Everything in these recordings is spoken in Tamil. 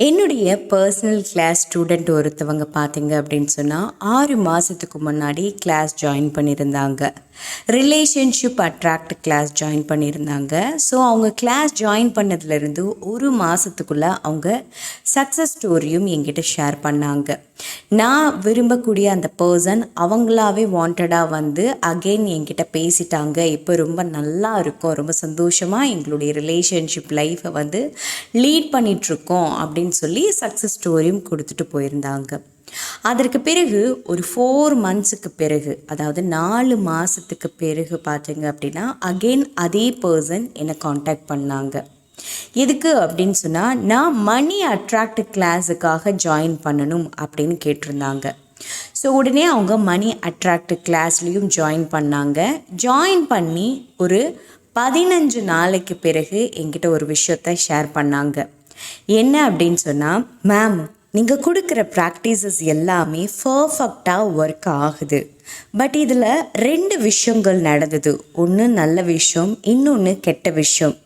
என்னுடைய பர்சனல் கிளாஸ் ஸ்டூடெண்ட் ஒருத்தவங்க பார்த்தீங்க அப்படின்னு சொன்னால் ஆறு மாதத்துக்கு முன்னாடி கிளாஸ் ஜாயின் பண்ணியிருந்தாங்க. ரிலேஷன்ஷிப் அட்ராக்ட் கிளாஸ் ஜாயின் பண்ணியிருந்தாங்க. ஸோ அவங்க கிளாஸ் ஜாயின் பண்ணதுலேருந்து ஒரு மாதத்துக்குள்ளே அவங்க சக்ஸஸ் ஸ்டோரியும் என்கிட்ட ஷேர் பண்ணாங்க. நான் விரும்பக்கூடிய அந்த பர்சன் அவங்களாவே வாண்டடாக வந்து அகெயின் என்கிட்ட பேசிட்டாங்க. இப்போ ரொம்ப நல்லா இருக்கும். ரொம்ப சந்தோஷமாக எங்களுடைய ரிலேஷன்ஷிப் லைஃப்பை வந்து லீட் பண்ணிகிட்ருக்கோம் அப்படின்னு சொல்லி சக்ஸஸ் ஸ்டோரியும் கொடுத்துட்டு போயிருந்தாங்க. அதற்கு பிறகு ஒரு ஃபோர் மந்த்ஸுக்கு பிறகு அதாவது நாலு மாதத்துக்கு பிறகு பார்த்தீங்க அப்படின்னா அகெயின் அதே பர்சன் என்னை காண்டாக்ட் பண்ணாங்க. எதுக்கு அப்படின்னு சொன்னால் நான் மணி அட்ராக்ட் கிளாஸுக்காக ஜாயின் பண்ணணும் அப்படின்னு கேட்டிருந்தாங்க. ஸோ உடனே அவங்க மணி அட்ராக்ட் கிளாஸ்லேயும் ஜாயின் பண்ணாங்க. ஜாயின் பண்ணி ஒரு பதினஞ்சு நாளைக்கு பிறகு என்கிட்ட ஒரு விஷயத்த ஷேர் பண்ணாங்க. என்ன அப்படின்னு சொன்னால் மேம் நீங்கள் கொடுக்குற ப்ராக்டிசஸ் எல்லாமே பர்ஃபெக்டாக ஒர்க் ஆகுது. பட் இதில் ரெண்டு விஷயங்கள் நடந்தது. ஒன்று நல்ல விஷயம் இன்னொன்று கெட்ட விஷயம்.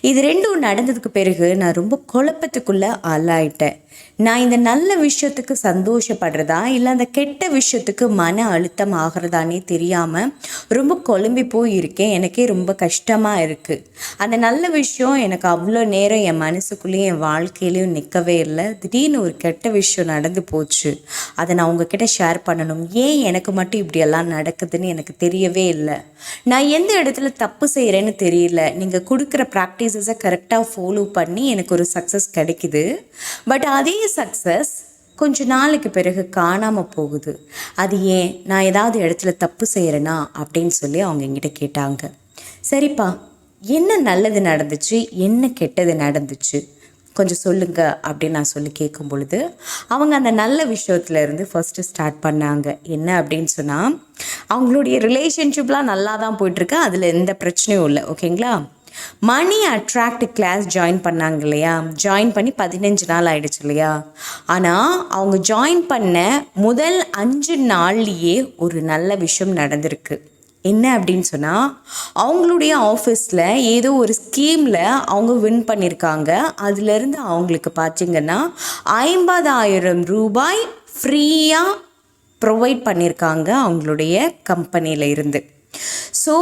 இது ரெண்டும் நடந்ததுக்கு பிறகு நான் ரொம்ப குழப்பத்துக்குள்ளே ஆளாயிட்டேன். நான் இந்த நல்ல விஷயத்துக்கு சந்தோஷப்படுறதா இல்லை அந்த கெட்ட விஷயத்துக்கு மன அழுத்தம் ஆகிறதானே தெரியாமல் ரொம்ப குழம்பி போய் இருக்கேன். எனக்கே ரொம்ப கஷ்டமாக இருக்குது அந்த நல்ல விஷயம் எனக்கு அவ்வளோ நேரம் என் மனசுக்குள்ளேயும் என் வாழ்க்கையிலையும் நிற்கவே இல்லை. திடீர்னு ஒரு கெட்ட விஷயம் நடந்து போச்சு. அதை நான் உங்ககிட்ட ஷேர் பண்ணணும். ஏன் எனக்கு மட்டும் இப்படியெல்லாம் நடக்குதுன்னு எனக்கு தெரியவே இல்லை. நான் எந்த இடத்துல தப்பு செய்கிறேன்னு தெரியல. நீங்கள் கொடுக்குற ப்ராக்டிசஸை கரெக்டாக ஃபாலோ பண்ணி எனக்கு ஒரு சக்ஸஸ் கிடைக்குது. பட் அதே சக்ஸஸ் கொஞ்ச நாளைக்கு பிறகு காணாமல் போகுது. அது ஏன்? நான் ஏதாவது இடத்துல தப்பு செய்கிறேனா அப்படின்னு சொல்லி அவங்க என்கிட்ட கேட்டாங்க. சரிப்பா என்ன நல்லது நடந்துச்சு? என்ன கெட்டது நடந்துச்சு? கொஞ்சம் சொல்லுங்க அப்படின்னு நான் சொல்லி கேட்கும் பொழுது அவங்க அந்த நல்ல விஷயத்துல இருந்து ஸ்டார்ட் பண்ணாங்க. என்ன அப்படின்னு சொன்னால் அவங்களுடைய ரிலேஷன்ஷிப்லாம் நல்லா தான் போயிட்டுருக்கு அதில் எந்த பிரச்சனையும் இல்லை. ஓகேங்களா மணி அட்ராக்ட் கிளாஸ் ஜாயின் பண்ணாங்க இல்லையா? ஜாயின் பண்ணி பதினஞ்சு நாள் ஆயிடுச்சு இல்லையா? ஆனால் அவங்க ஜாயின் பண்ண முதல் அஞ்சு நாள்லேயே ஒரு நல்ல விஷயம் நடந்திருக்கு. என்ன அப்படின்னு சொன்னால் அவங்களுடைய ஆஃபீஸில் ஏதோ ஒரு ஸ்கீமில் அவங்க வின் பண்ணியிருக்காங்க அதுலேருந்து அவங்களுக்கு பார்த்தீங்கன்னா ஐம்பதாயிரம் ரூபாய் ஃப்ரீயாக ப்ரொவைட் பண்ணியிருக்காங்க அவங்களுடைய கம்பெனியில் இருந்து. ஸோ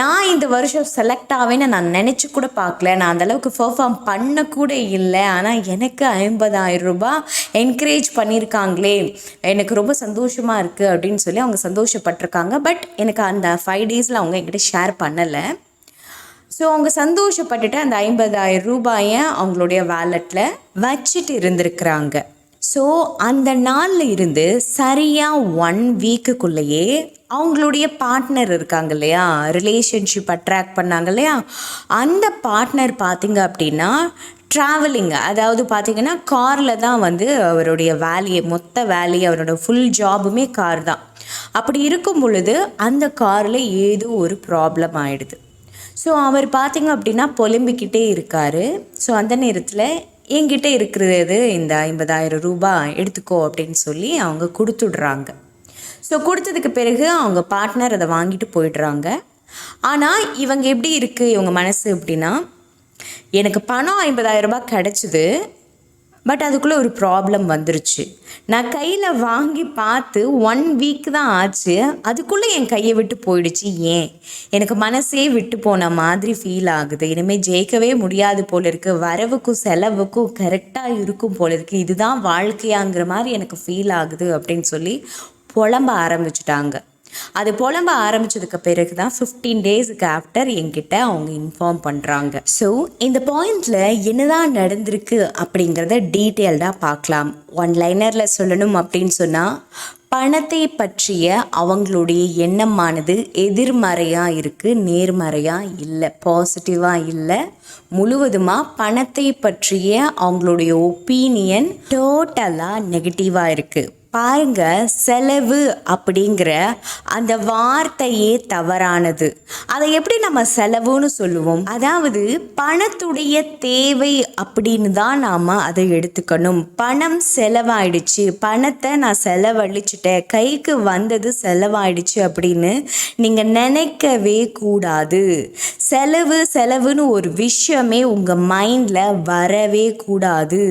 நான் இந்த வருஷம் செலக்ட் ஆவேன்னு நான் நினச்சி கூட பார்க்கல. நான் அந்தளவுக்கு பெர்ஃபார்ம் பண்ணக்கூட இல்லை. ஆனால் எனக்கு ஐம்பதாயிரம் ரூபாய் என்கரேஜ் பண்ணியிருக்காங்களே எனக்கு ரொம்ப சந்தோஷமாக இருக்குது அப்படின்னு சொல்லி அவங்க சந்தோஷப்பட்டிருக்காங்க. பட் எனக்கு அந்த ஃபைவ் டேஸில் அவங்க என்கிட்ட ஷேர் பண்ணலை. ஸோ அவங்க சந்தோஷப்பட்டுட்டு அந்த ஐம்பதாயிரம் ரூபாயை அவங்களுடைய வேலெட்டில் வச்சுட்டு இருந்திருக்கிறாங்க. ஸோ அந்த நாளில் இருந்து சரியாக ஒன் வீக்குக்குள்ளேயே அவங்களுடைய பார்ட்னர் இருக்காங்க இல்லையா? ரிலேஷன்ஷிப் அட்ராக்ட் பண்ணாங்க இல்லையா? அந்த பார்ட்னர் பார்த்தீங்க அப்படின்னா ட்ராவலிங் அதாவது பார்த்தீங்கன்னா காரில் தான் வந்து அவருடைய வேலையை மொத்த வேலையை அவரோட ஃபுல் ஜாபுமே கார் தான். அப்படி இருக்கும் பொழுது அந்த காரில் ஏதோ ஒரு ப்ராப்ளம் ஆகிடுது ஸோ அவர் பார்த்தீங்க அப்படின்னா புலம்பிக்கிட்டே இருக்கார். ஸோ அந்த நேரத்தில் என்கிட்ட இருக்கிறது இந்த ஐம்பதாயிரம் ரூபாய் எடுத்துக்கோ அப்படின்னு சொல்லி அவங்க கொடுத்துடுறாங்க. ஸோ கொடுத்ததுக்கு பிறகு அவங்க பார்ட்னர் அதை வாங்கிட்டு போயிடுறாங்க. ஆனால் இவங்க எப்படி இருக்குது இவங்க மனசு எப்படின்னா எனக்கு பணம் ஐம்பதாயிரம் ரூபாய் கிடச்சிது. பட் அதுக்குள்ளே ஒரு ப்ராப்ளம் வந்துருச்சு. நான் கையில் வாங்கி பார்த்து ஒன் வீக் தான் ஆச்சு. அதுக்குள்ளே என் கையை விட்டு போயிடுச்சு. ஏன்? எனக்கு மனசே விட்டு போன மாதிரி ஃபீல் ஆகுது. இனிமேல் ஜெயிக்கவே முடியாது போல இருக்குது வரவுக்கும் செலவுக்கும் கரெக்டாக இருக்கும் போல இருக்குது இதுதான் வாழ்க்கையாங்கிற மாதிரி எனக்கு ஃபீல் ஆகுது அப்படின்னு சொல்லி புலம்ப ஆரம்பிச்சிட்டாங்க. அது புலம்ப ஆரம்பிச்சதுக்கு பிறகு தான் ஃபிஃப்டீன் டேஸுக்கு ஆஃப்டர் என்கிட்ட அவங்க இன்ஃபார்ம் பண்ணுறாங்க ஸோ இந்த பாயிண்டில் என்னதான் நடந்திருக்கு அப்படிங்கிறத டீட்டெயில்டாக பார்க்கலாம். ஒன் லைனரில் சொல்லணும் அப்படின்னு சொன்னால் பணத்தை பற்றிய அவங்களுடைய எண்ணமானது எதிர்மறையாக இருக்குது நேர்மறையாக இல்லை பாசிட்டிவாக இல்லை. முழுவதுமாக பணத்தை பற்றிய அவங்களுடைய ஒப்பீனியன் டோட்டலாக நெகட்டிவாக இருக்குது பாருங்க செலவு அப்படிங்கிற அந்த வார்த்தையே தவறானது. அதை எப்படி நம்ம செலவுன்னு சொல்லுவோம்? அதாவது பணத்துடைய தேவை அப்படின்னு தான் நாம் அதை எடுத்துக்கணும். பணம் செலவாயிடுச்சு. பணத்தை நான் செலவழிச்சிட்டேன். கைக்கு வந்தது செலவாயிடுச்சு அப்படின்னு நீங்கள் நினைக்கவே கூடாது. செலவு செலவுன்னு ஒரு விஷயமே உங்கள் மைண்டில் வரவே கூடாது.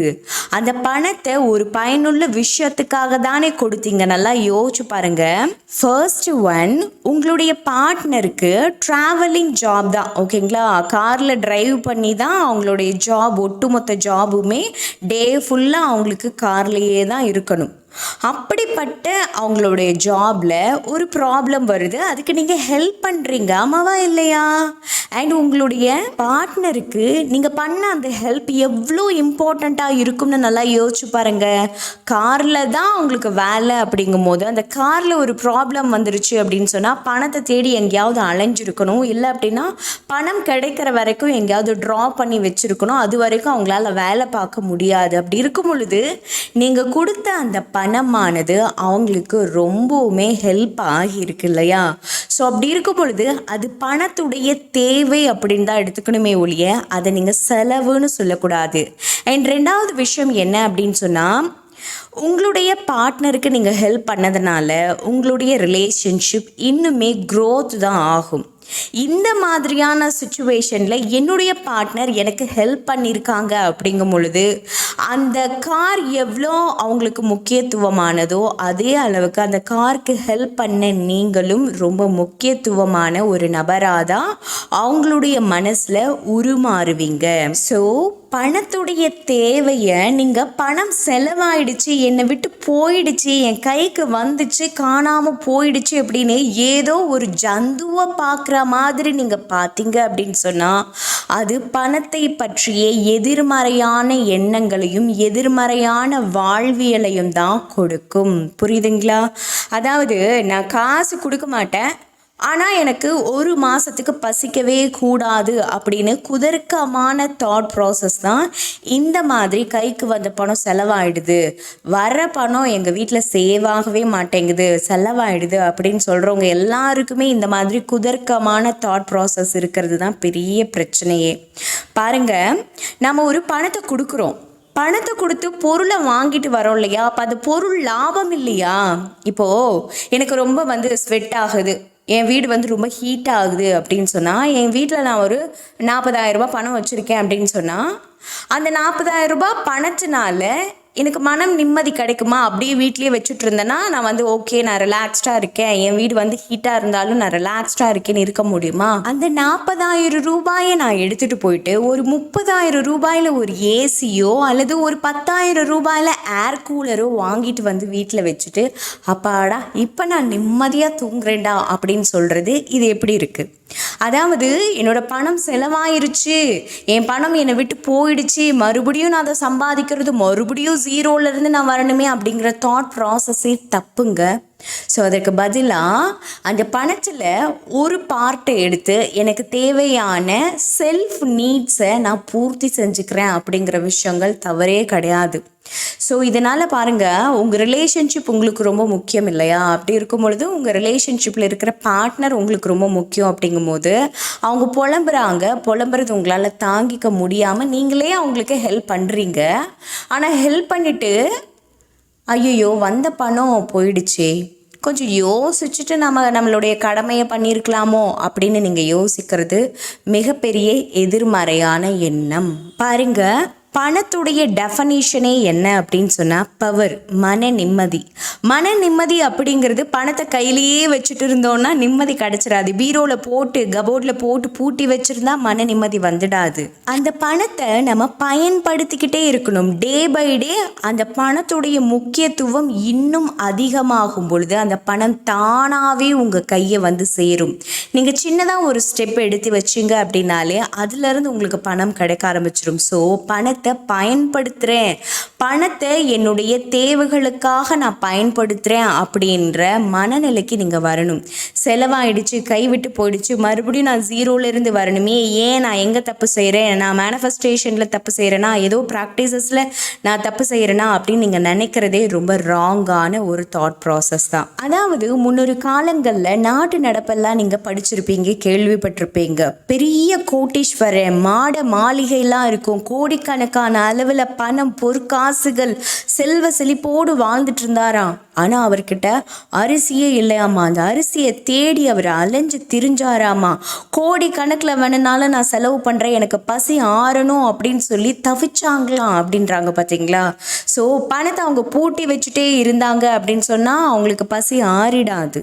அந்த பணத்தை ஒரு பயனுள்ள விஷயத்துக்காக தான் கொடுத்தீங்க? நல்லா யோசிச்சு பாருங்க. ஃபர்ஸ்ட் ஒன் உங்களுடைய பார்ட்னருக்கு ட்ராவலிங் ஜாப் தான். ஓகேங்களா காரில் டிரைவ் பண்ணி தான் அவங்களுடைய ஜாப் ஒட்டுமொத்த ஜாபுமே டே ஃபுல்லாக அவங்களுக்கு கார்லேயே தான் இருக்கணும். அப்படிப்பட்ட அவங்களுடைய ஜாபில் ஒரு ப்ராப்ளம் வருது. அதுக்கு நீங்கள் ஹெல்ப் பண்ணுறீங்க ஆமாவா இல்லையா? அண்ட் உங்களுடைய பார்ட்னருக்கு நீங்கள் பண்ண அந்த ஹெல்ப் எவ்வளோ இம்பார்ட்டண்ட்டாக இருக்கும்னு நல்லா யோசிச்சு பாருங்க. காரில் தான் உங்களுக்கு வேலை அப்படிங்கும் போது அந்த காரில் ஒரு ப்ராப்ளம் வந்துருச்சு அப்படின்னு சொன்னால் பணத்தை தேடி எங்கேயாவது அலைஞ்சிருக்கணும். இல்லை அப்படின்னா பணம் கிடைக்கிற வரைக்கும் எங்கேயாவது ட்ரா பண்ணி வச்சுருக்கணும். அது வரைக்கும் அவங்களால வேலை பார்க்க முடியாது. அப்படி இருக்கும் பொழுது நீங்கள் கொடுத்த அந்த பணமானது அவங்களுக்கு ரொம்பவுமே ஹெல்ப் ஆகியிருக்கு இல்லையா? ஸோ அப்படி இருக்கும் பொழுது அது பணத்துடைய தேவை அப்படின்னு தான் எடுத்துக்கணுமே ஒழிய அதை நீங்கள் செலவுன்னு சொல்லக்கூடாது. அண்ட் ரெண்டாவது விஷயம் என்ன அப்படின்னு சொன்னால் உங்களுடைய பார்ட்னருக்கு நீங்கள் ஹெல்ப் பண்ணதுனால உங்களுடைய ரிலேஷன்ஷிப் இன்னுமே க்ரோத் தான் ஆகும். இந்த மாதிரியான சுச்சுவேஷனில் என்னுடைய பார்ட்னர் எனக்கு ஹெல்ப் பண்ணியிருக்காங்க அப்படிங்கும் பொழுது அந்த கார் எவ்வளோ அவங்களுக்கு முக்கியத்துவமானதோ அதே அளவுக்கு அந்த காருக்கு ஹெல்ப் பண்ண நீங்களும் ரொம்ப முக்கியத்துவமான ஒரு நபராக தான் அவங்களுடைய மனசில் உருமாறுவீங்க. ஸோ பணத்துடைய தேவையை நீங்கள் பணம் செலவாயிடுச்சு என்னை விட்டு போயிடுச்சு என் கைக்கு வந்துச்சு காணாமல் போயிடுச்சு அப்படின்னு ஏதோ ஒரு ஜந்துவை பார்க்குற மாதிரி நீங்கள் பார்த்தீங்க அப்படின்னு சொன்னால் அது பணத்தை பற்றிய எதிர்மறையான எண்ணங்களையும் எதிர்மறையான வாழ்வியலையும் தான் கொடுக்கும். புரியுதுங்களா? அதாவது நான் காசு கொடுக்க மாட்டேன் ஆனால் எனக்கு ஒரு மாதத்துக்கு பசிக்கவே கூடாது அப்படின்னு குதர்க்கமான தாட் ப்ராசஸ் தான் இந்த மாதிரி கைக்கு வந்த பணம் செலவாயிடுது. வர பணம் எங்கள் வீட்டில் சேவ் ஆகவே மாட்டேங்குது. செலவாயிடுது அப்படின்னு சொல்கிறவங்க எல்லாருக்குமே இந்த மாதிரி குதர்க்கமான தாட் ப்ராசஸ் இருக்கிறது தான் பெரிய பிரச்சனையே. பாருங்கள் நம்ம ஒரு பணத்தை கொடுக்குறோம். பணத்தை கொடுத்து பொருளை வாங்கிட்டு வரோம் இல்லையா? அப்போ அது பொருள் லாபம் இல்லையா? இப்போது எனக்கு ரொம்ப வந்து ஸ்வெட் ஆகுது. என் வீடு வந்து ரொம்ப ஹீட் ஆகுது அப்படின்னு சொன்னால் என் வீட்டில் நான் ஒரு நாற்பதாயிரம் ரூபாய் பணம் வச்சுருக்கேன் அப்படின்னு சொன்னால் அந்த நாற்பதாயிரம் ரூபாய் பணத்தினால எனக்கு மனம் நிம்மதி கிடைக்குமா அப்படியே வீட்லேயே வச்சுட்டு இருந்தேன்னா நான் வந்து ஓகே நான் ரிலாக்ஸ்டாக இருக்கேன். என் வீடு வந்து ஹீட்டாக இருந்தாலும் நான் ரிலாக்ஸ்டாக இருக்கேன்னு இருக்க முடியுமா? அந்த நாற்பதாயிரம் ரூபாயை நான் எடுத்துகிட்டு போயிட்டு ஒரு முப்பதாயிரம் ரூபாயில் ஒரு ஏசியோ அல்லது ஒரு பத்தாயிரம் ரூபாயில் ஏர் கூலரோ வாங்கிட்டு வந்து வீட்டில் வச்சுட்டு அப்பாடா இப்போ நான் நிம்மதியாக தூங்குறேன்டா அப்படின்னு சொல்கிறது இது எப்படி இருக்குது அதாவது என்னோட பணம் செலவாயிருச்சு. என் பணம் என்னை விட்டு போயிடுச்சு. மறுபடியும் நான் அதை சம்பாதிக்கிறது மறுபடியும் ஜீரோலேருந்து நான் வரணுமே அப்படிங்கிற தாட் ப்ராசஸே தப்புங்க. ஸோ அதற்கு பதிலாக அந்த பணத்தில் ஒரு பார்ட்டை எடுத்து எனக்கு தேவையான செல்ஃப் நீட்ஸை நான் பூர்த்தி செஞ்சுக்கிறேன் அப்படிங்கிற விஷயங்கள் தவறே கிடையாது. ஸோ இதனால் பாருங்கள் உங்கள் ரிலேஷன்ஷிப் உங்களுக்கு ரொம்ப முக்கியம் இல்லையா? அப்படி இருக்கும் பொழுது உங்கள் ரிலேஷன்ஷிப்பில் இருக்கிற பார்ட்னர் உங்களுக்கு ரொம்ப முக்கியம் அப்படிங்கும்போது அவங்க புலம்புறாங்க. புலம்புறது உங்களால் தாங்கிக்க முடியாமல் நீங்களே அவங்களுக்கு ஹெல்ப் பண்ணுறீங்க ஆனால் ஹெல்ப் பண்ணிவிட்டு ஐயோ வந்த பணம் போயிடுச்சே. கொஞ்சம் யோசிச்சுட்டு நம்ம நம்மளுடைய கடமையை பண்ணியிருக்கலாமோ அப்படின்னு நீங்கள் யோசிக்கிறது மிகப்பெரிய எதிர்மறையான எண்ணம். பாருங்கள் பணத்துடைய டெஃபனேஷனே என்ன அப்படின்னு சொன்னால் பவர் மன நிம்மதி. மன நிம்மதி அப்படிங்கிறது பணத்தை கையிலேயே வச்சுட்டு இருந்தோன்னா நிம்மதி கிடச்சிடாது பீரோவில் போட்டு கபோர்டில் போட்டு பூட்டி வச்சுருந்தா மன நிம்மதி வந்துடாது. அந்த பணத்தை நம்ம பயன்படுத்திக்கிட்டே இருக்கணும். டே பை டே அந்த பணத்துடைய முக்கியத்துவம் இன்னும் அதிகமாகும் பொழுது அந்த பணம் தானாகவே உங்கள் கையை வந்து சேரும். நீங்கள் சின்னதாக ஒரு ஸ்டெப் எடுத்து வச்சிங்க அப்படின்னாலே அதுலேருந்து உங்களுக்கு பணம் கிடைக்க ஆரம்பிச்சிடும் ஸோ பணத்தை பணத்தை பயன்படுத்துகிறேன் பணத்தை என்னுடைய தேவைகளுக்காக நான் பயன்படுத்துகிறேன் அப்படின்ற மனநிலைக்கு நீங்கள் வரணும். செலவாயிடுச்சு கைவிட்டு போயிடுச்சு. மறுபடியும் நான் ஜீரோலேருந்து வரணுமே. ஏன் நான் எங்கே தப்பு செய்கிறேன் நான் மேனிஃபெஸ்டேஷனில் தப்பு செய்கிறேன்னா ஏதோ ப்ராக்டிசஸில் நான் தப்பு செய்கிறேனா அப்படின்னு நீங்கள் நினைக்கிறதே ரொம்ப ராங்கான ஒரு தாட் ப்ராசஸ் தான். அதாவது முன்னொரு காலங்களில் நாட்டு நடப்பெல்லாம் நீங்கள் படிச்சிருப்பீங்க கேள்விப்பட்டிருப்பீங்க. பெரிய கோட்டீஸ்வரன் மாட மாளிகைலாம் இருக்கும். கோடிக்கான கோடிக்கணக்கான அளவில் பணம் பொற்காசுகள் செல்வ செழிப்போடு வாழ்ந்துட்டு இருந்தாராம் ஆனால் அவர்கிட்ட அரிசியே இல்லையாமா அந்த அரிசியை தேடி அவர் அலைஞ்சு திரிஞ்சாராமா கோடி கணக்கில் வேணுனாலும் நான் செலவு பண்ணுறேன் எனக்கு பசி ஆறணும் அப்படின்னு சொல்லி தவிச்சாங்களாம் அப்படின்றாங்க பார்த்தீங்களா ஸோ பணத்தை அவங்க பூட்டி வச்சுட்டே இருந்தாங்க அப்படின்னு சொன்னால் அவங்களுக்கு பசி ஆறிடாது.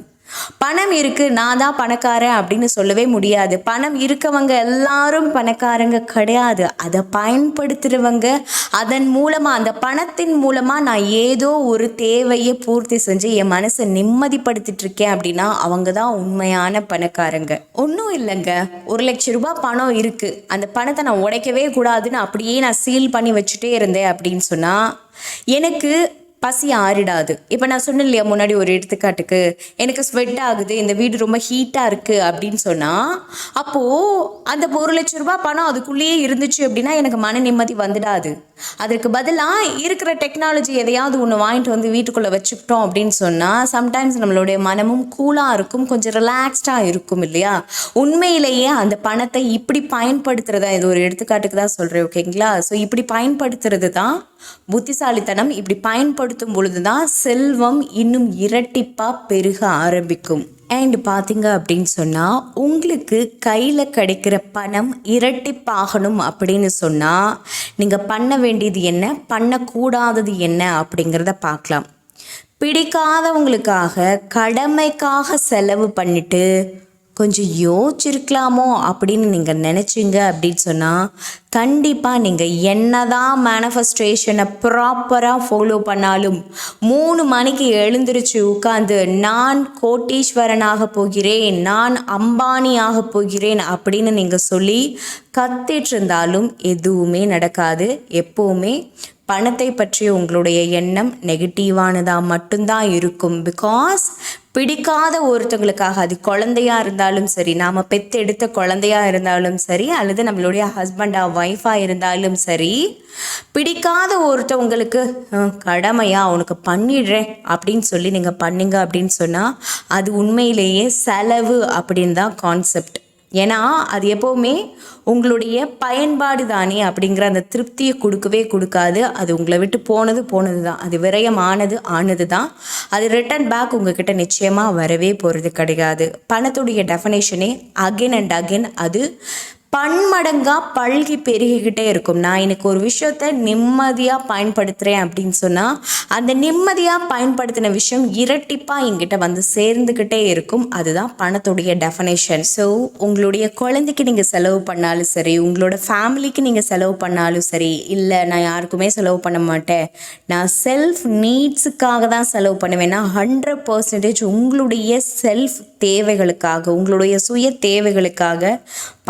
பணம் இருக்கு நான் தான் பணக்காரன் அப்படின்னு சொல்லவே முடியாது. பணம் இருக்கவங்க எல்லாரும் பணக்காரங்க கிடையாது. அதை பயன்படுத்துகிறவங்க அதன் மூலமாக அந்த பணத்தின் மூலமாக நான் ஏதோ ஒரு தேவையை பூர்த்தி செஞ்சு என் மனசை நிம்மதிப்படுத்திட்டு இருக்கேன் அப்படின்னா அவங்க தான் உண்மையான பணக்காரங்க. ஒன்றும் இல்லைங்க. ஒரு லட்ச ரூபாய் பணம் இருக்கு. அந்த பணத்தை நான் உடைக்கவே கூடாதுன்னு அப்படியே நான் சீல் பண்ணி வச்சுட்டே இருந்தேன் அப்படின்னு சொன்னால் எனக்கு பசி ஆறிடாது. இப்போ நான் சொன்னேன் இல்லையா முன்னாடி ஒரு எடுத்துக்காட்டுக்கு எனக்கு ஸ்வெட் ஆகுது இந்த வீடு ரொம்ப ஹீட்டாக இருக்குது அப்படின்னு சொன்னால் அப்போது அந்த ஒரு லட்ச ரூபாய் பணம் அதுக்குள்ளேயே இருந்துச்சு அப்படின்னா எனக்கு மன நிம்மதி வந்துடாது. அதற்கு பதிலாக இருக்கிற டெக்னாலஜி எதையாவது ஒன்று வாங்கிட்டு வந்து வீட்டுக்குள்ளே வச்சுக்கிட்டோம் அப்படின்னு சொன்னால் சம்டைம்ஸ் நம்மளுடைய மனமும் கூலாக இருக்கும் கொஞ்சம் ரிலாக்ஸ்டாக இருக்கும் இல்லையா? உண்மையிலேயே அந்த பணத்தை இப்படி பயன்படுத்துகிறதா இது ஒரு எடுத்துக்காட்டுக்கு தான் சொல்கிறேன் ஓகேங்களா ஸோ இப்படி பயன்படுத்துறது தான் புத்திசாலித்தனம் இப்படி பயன்படுத்த பயன்படுத்தும் பொழுது தான் செல்வம் இன்னும் இரட்டிப்பாக பெருக ஆரம்பிக்கும். அண்ட் பார்த்தீங்க அப்படின்னு சொன்னால் உங்களுக்கு கையில் கிடைக்கிற பணம் இரட்டிப்பாகணும் அப்படின்னு சொன்னால் நீங்கள் பண்ண வேண்டியது என்ன பண்ணக்கூடாதது என்ன அப்படிங்கிறத பார்க்கலாம் பிடிக்காதவங்களுக்காக கடமைக்காக செலவு பண்ணிட்டு கொஞ்சம் யோசிச்சிருக்கலாமோ அப்படின்னு நீங்கள் நினச்சிங்க அப்படின்னு சொன்னால் கண்டிப்பாக நீங்கள் என்ன தான் மேனிஃபெஸ்ட்ரேஷனை ப்ராப்பராக ஃபாலோ பண்ணாலும் மூணு மணிக்கு எழுந்திருச்சு உட்காந்து நான் கோட்டீஸ்வரனாக போகிறேன் நான் அம்பானியாக போகிறேன் அப்படின்னு நீங்கள் சொல்லி கத்திட்டு இருந்தாலும் எதுவுமே நடக்காது. எப்போவுமே பணத்தை பற்றிய உங்களுடைய எண்ணம் நெகட்டிவானதாக மட்டும்தான் இருக்கும். பிகாஸ் பிடிக்காத ஒருத்தவங்களுக்காக அது குழந்தையாக இருந்தாலும் சரி நாம் பெத்தெடுத்த எடுத்த இருந்தாலும் சரி அல்லது நம்மளுடைய ஹஸ்பண்டாக ஒய்ஃபாக இருந்தாலும் சரி பிடிக்காத ஒருத்தவங்களுக்கு கடமையாக உனக்கு பண்ணிடுறேன் அப்படின்னு சொல்லி நீங்கள் பண்ணுங்க அப்படின்னு சொன்னால் அது உண்மையிலேயே செலவு அப்படின்னு தான் கான்செப்ட் ஏன்னா அது எப்போவுமே உங்களுடைய பயன்பாடு தானே அப்படிங்கிற அந்த திருப்தியை கொடுக்கவே கொடுக்காது. அது உங்களை விட்டு போனது போனது தான் அது விரயமானது ஆனது தான் அது ரிட்டன் பேக் உங்ககிட்ட நிச்சயமாக வரவே போகிறது கிடையாது. பணத்துடைய டெஃபனேஷனே அகென் அண்ட் அகென் அது பன்மடங்காக பல்கி பெருகிக்கிட்டே இருக்கும். நான் எனக்கு ஒரு விஷயத்த நிம்மதியாக பயன்படுத்துகிறேன் அப்படின்னு சொன்னால் அந்த நிம்மதியாக பயன்படுத்தின விஷயம் இரட்டிப்பாக எங்கிட்ட வந்து சேர்ந்துக்கிட்டே இருக்கும். அதுதான் பணத்துடைய டெஃபனேஷன் ஸோ உங்களுடைய குழந்தைக்கு நீங்கள் செலவு பண்ணாலும் சரி உங்களோட ஃபேமிலிக்கு நீங்கள் செலவு பண்ணாலும் சரி இல்லை நான் யாருக்குமே செலவு பண்ண மாட்டேன். நான் செல்ஃப் நீட்ஸுக்காக தான் செலவு பண்ணுவேன்னா ஹண்ட்ரட் பர்சன்டேஜ் உங்களுடைய செல்ஃப் தேவைகளுக்காக உங்களுடைய சுய தேவைகளுக்காக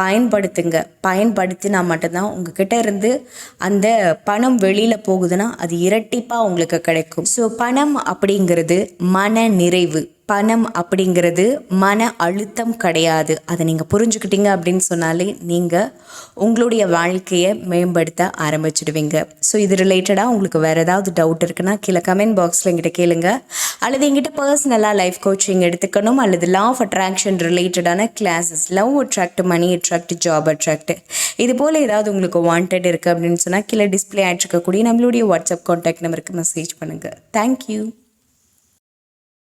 பயன்படுத்த பயன்படுத்துங்க. பயன்படுத்தினா மட்டும்தான் உங்ககிட்ட இருந்து அந்த பணம் வெளியில் போகுதுன்னா அது இரட்டிப்பாக உங்களுக்கு கிடைக்கும். ஸோ பணம் அப்படிங்கிறது மன நிறைவு. பணம் அப்படிங்கிறது மன அழுத்தம் கிடையாது. அதை நீங்கள் புரிஞ்சுக்கிட்டீங்க அப்படின்னு சொன்னாலே நீங்கள் உங்களுடைய வாழ்க்கையை மேம்படுத்த ஆரம்பிச்சிடுவீங்க. ஸோ இது ரிலேட்டடாக உங்களுக்கு வேறு ஏதாவது டவுட் இருக்குன்னா கீழே கமெண்ட் பாக்ஸில் எங்கிட்ட கேளுங்க. அல்லது எங்கிட்ட பர்சனலாக லைஃப் கோச்சிங் எடுத்துக்கணும் அல்லது லா ஆஃப் அட்ராக்ஷன் ரிலேட்டடான classes love attract money attract job attract இது போல் ஏதாவது உங்களுக்கு வாண்டட் இருக்குது அப்படின்னு சொன்னால் கீழே டிஸ்பிளே ஆகிட்ருக்கக்கூடிய நம்மளுடைய வாட்ஸ்அப் கான்டாக்ட் நம்பருக்கு மெசேஜ் பண்ணுங்கள் தேங்க்யூ